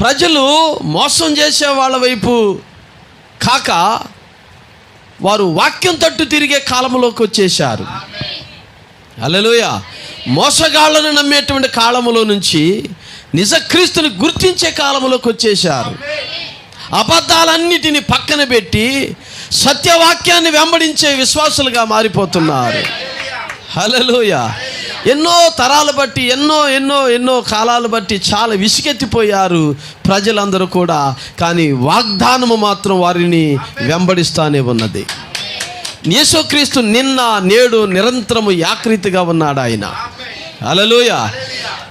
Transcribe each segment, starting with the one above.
ప్రజలు మోసం చేసే వాళ్ళ వైపు కాక వారు వాక్యం తట్టు తిరిగే కాలంలోకి వచ్చేశారు. అలలోయ మోసగాళ్ళను నమ్మేటువంటి కాలములో నుంచి నిజక్రీస్తుని గుర్తించే కాలంలోకి వచ్చేశారు. అబద్ధాలన్నిటిని పక్కన పెట్టి సత్యవాక్యాన్ని వెంబడించే విశ్వాసులుగా మారిపోతున్నారు. హలలోయ ఎన్నో తరాలు బట్టి ఎన్నో ఎన్నో ఎన్నో కాలాలు బట్టి చాలా విసుగెత్తిపోయారు ప్రజలందరూ కూడా. కానీ వాగ్దానము మాత్రం వారిని వెంబడిస్తానే ఉన్నది. యేసుక్రీస్తు నిన్న నేడు నిరంతరము యాకృతిగా ఉన్నాడు ఆయన. అలలోయ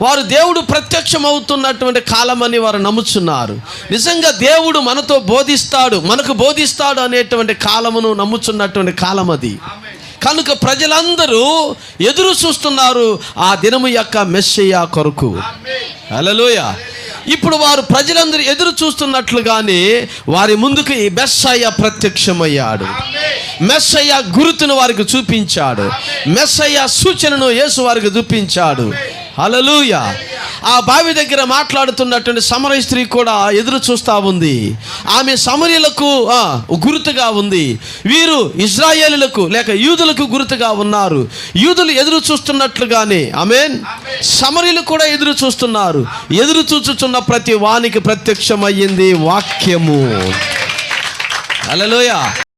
వారు దేవుడు ప్రత్యక్షమవుతున్నటువంటి కాలమని వారు నమ్ముచున్నారు. నిజంగా దేవుడు మనతో బోధిస్తాడు మనకు బోధిస్తాడు అనేటువంటి కాలమును నమ్ముచున్నటువంటి కాలం అది కనుక ప్రజలందరూ ఎదురు చూస్తున్నారు ఆ దినము యొక్క మెస్సయ్య కొరకు. అలలోయ ఇప్పుడు వారు ప్రజలందరూ ఎదురు చూస్తున్నట్లుగానే వారి ముందుకు ఈ మెస్సయ్య ప్రత్యక్షమయ్యాడు. మెస్సయ్య గురుతును వారికి చూపించాడు. మెస్సయ్య సూచనను యేసు వారికి చూపించాడు. అలలుయా ఆ బావి దగ్గర మాట్లాడుతున్నటువంటి సమరయ స్త్రీ కూడా ఎదురు చూస్తూ ఉంది. ఆమె సమరీలకు గుర్తుగా ఉంది. వీరు ఇజ్రాయేలులకు లేక యూదులకు గుర్తుగా ఉన్నారు. యూదులు ఎదురు చూస్తున్నట్లుగానే ఆమెన్ సమరీలు కూడా ఎదురు చూస్తున్నారు. ఎదురు చూచుచున్న ప్రతి వానికి ప్రత్యక్షమయ్యింది వాక్యము. అలలోయ